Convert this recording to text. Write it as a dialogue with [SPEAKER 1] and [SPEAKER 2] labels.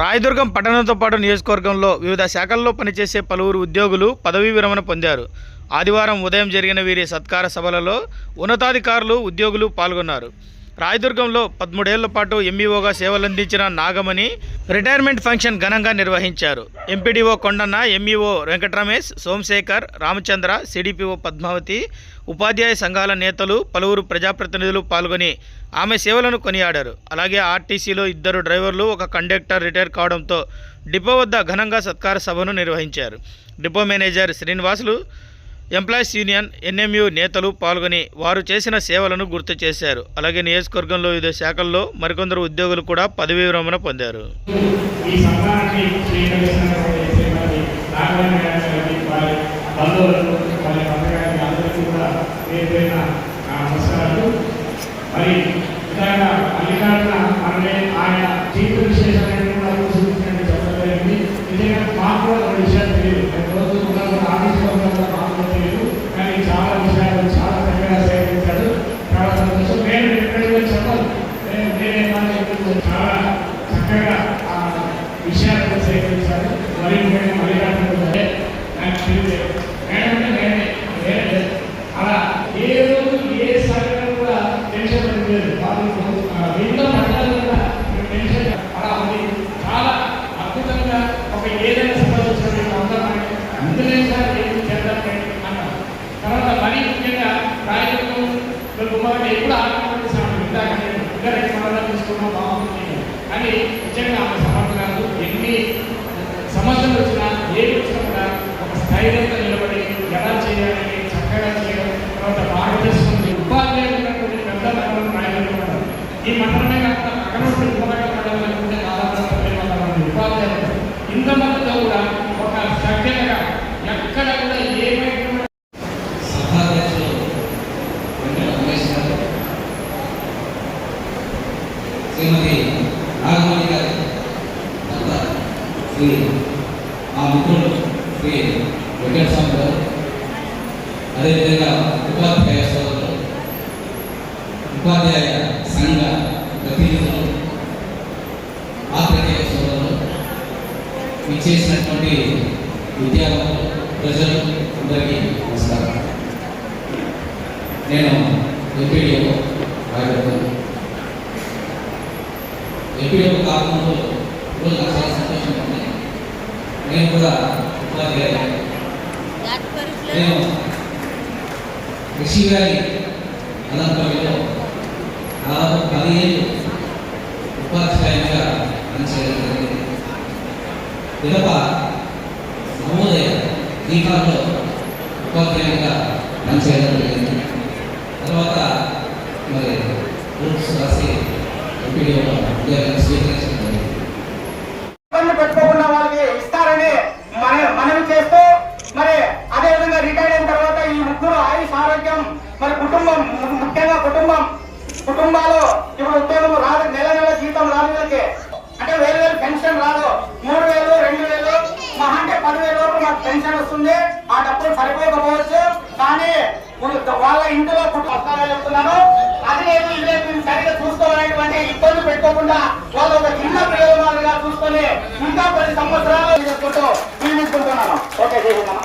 [SPEAKER 1] రాయదుర్గం పట్టణంతో పాటు నియోజకవర్గంలో వివిధ శాఖల్లో పనిచేసే పలువురు ఉద్యోగులు పదవీ విరమణ పొందారు. ఆదివారం ఉదయం జరిగిన వీరి సత్కార సభలలో ఉన్నతాధికారులు ఉద్యోగులు పాల్గొన్నారు. రాయదుర్గంలో పదమూడేళ్ళ పాటు ఎంఈఓగా సేవలందించిన నాగమణి రిటైర్మెంట్ ఫంక్షన్ ఘనంగా నిర్వహించారు. MPDO Kondanna MEO Venkataramesh Somashekar Ramachandra CDPO Padmavathi ఉపాధ్యాయ సంఘాల నేతలు పలువురు ప్రజాప్రతినిధులు పాల్గొని ఆమె సేవలను కొనియాడారు. అలాగే ఆర్టీసీలో ఇద్దరు డ్రైవర్లు ఒక కండక్టర్ రిటైర్ కావడంతో డిపో వద్ద ఘనంగా సత్కార సభను నిర్వహించారు. Depot manager Srinivasulu employees union NMU నేతలు పాల్గొని వారు చేసిన సేవలను గుర్తు చేశారు. అలాగే నియోజకవర్గంలో వివిధ శాఖల్లో మరికొందరు ఉద్యోగులు కూడా పదవీ విరమణ పొందారు.
[SPEAKER 2] మరి సన్మానాన్ని స్వీకరిస్తున్నటువంటి శ్రీమతి నాగరాజు గారి గారికి వారి బంధువులకు వారి పథకానికి అందరికీ కూడా పేరు పేరున నా నమస్కారాలు మరి ఇలాగా మల్లికార్జున మనమే ఆయన జీవిత విశేషమైన కూడా సూచించినట్టు చెప్పడం జరిగింది నిజంగా మాకు కూడా కొన్ని విషయాలు తెలియదు నేను రోజు ఉన్నప్పుడు ఆఫీస్లో ఉన్నప్పుడు మాకు కూడా తెలియదు కానీ చాలా విషయాలు చాలా చక్కగా సేకరించాడు చాలా సంతోషం నేను ఎక్కడికి చెప్పాలి నేను నేనే మాట చాలా చక్కగా ఆ విషయాలను సేకరించారు మరి ముఖ్యంగా మల్లికార్జున గారే నాకు తెలియదు మేడం అంటే నేనే నేనే అలా ఏ రోజు ఏ స్థాయిలో కూడా టెన్షన్ అనేది లేదు వాళ్ళు ఎన్నో పట్టాలు కూడా టెన్షన్ అలా ఉంది చాలా అద్భుతంగా ఒక ఏదైనా సమస్య వచ్చినప్పుడు అందులో సార్ ఏం చేద్దాం అన్నారు తర్వాత మరీ ముఖ్యంగా రాయలతో కుమారుడు ఎప్పుడు ఆత్మహత్య ఇంకా రెండు సమాధానం తీసుకున్నా బాగుంటుంది. కానీ నిజంగా ఆమె సమర్థనాలు ఎన్ని సమస్యలు వచ్చినా ఏది వచ్చినా కూడా ఒక స్థైర్యంతో నిలబడి ఎలా చేయాలని చక్కగా చేయడం తర్వాత మార్గదర్శనం ఉపాధ్యాయులు పెద్ద ఈ మండలమే
[SPEAKER 3] శ్రీమతి నాగమణి గారి భర్త శ్రీ మా మిత్రుడు శ్రీ వెంకటస్వామి గారు అదేవిధంగా ఉపాధ్యాయ సోదరులు ఉపాధ్యాయ సంఘ ప్రతినిధులు ఆత్మీయ సోదరులు ఇచ్చేసినటువంటి విద్యార్థులు ప్రజలు అందరికీ నమస్కారం. నేను ఎంపీడీఓ రాయబడ్డాను ఎంపీడీఓ కాకముందు రోజు నాకు చాలా సంతోషం ఉంది. నేను కూడా ఉపాధ్యాయ నేను రిషి గారి అనంతరంలో దాదాపు పదిహేను ఉపాధ్యాయునిగా పనిచేయడం జరిగింది. పిదప నవోదయ దీపాల్లో ఉపాధ్యాయునిగా పనిచేయడం జరిగింది తర్వాత మరి రూట్స్ రాసి ఎంపీడీఓ ఉద్యోగాన్ని స్వీకరించడం జరిగింది
[SPEAKER 4] ఇబ్బంది పెట్టుకోకుండా వాళ్ళకి ఇస్తారని మన మనవి చేస్తూ మరి అదే విధంగా రిటైర్ అయిన తర్వాత ఈ ముగ్గురు ఆయుష్ ఆరోగ్యం మరి కుటుంబం ముఖ్యంగా కుటుంబం. కుటుంబాలు ఇప్పుడు ఉద్యోగం రాదు నెల నెల జీతం రాదు వీళ్ళకి. అంటే వేలు వేలు పెన్షన్ రాదు. మూడు వేలు రెండు వేలు మహా అంటే పదివేల వరకు మాకు పెన్షన్ వస్తుంది. ఆ డబ్బులు సరిపోకపోవచ్చు. కానీ వాళ్ళ ఇంటిలో పుట్టు చెప్తున్నాను అది లేదు ఇది లేదు సరిగ్గా చూసుకోవాలనేటువంటి ఇబ్బంది పెట్టుకోకుండా వాళ్ళు ఒక చిన్న ప్రయోజనాలుగా చూసుకొని ఇంకా పది సంవత్సరాలు చేసుకుంటూ నియమించుకుంటున్నాను ఓకే చేస్తున్నాను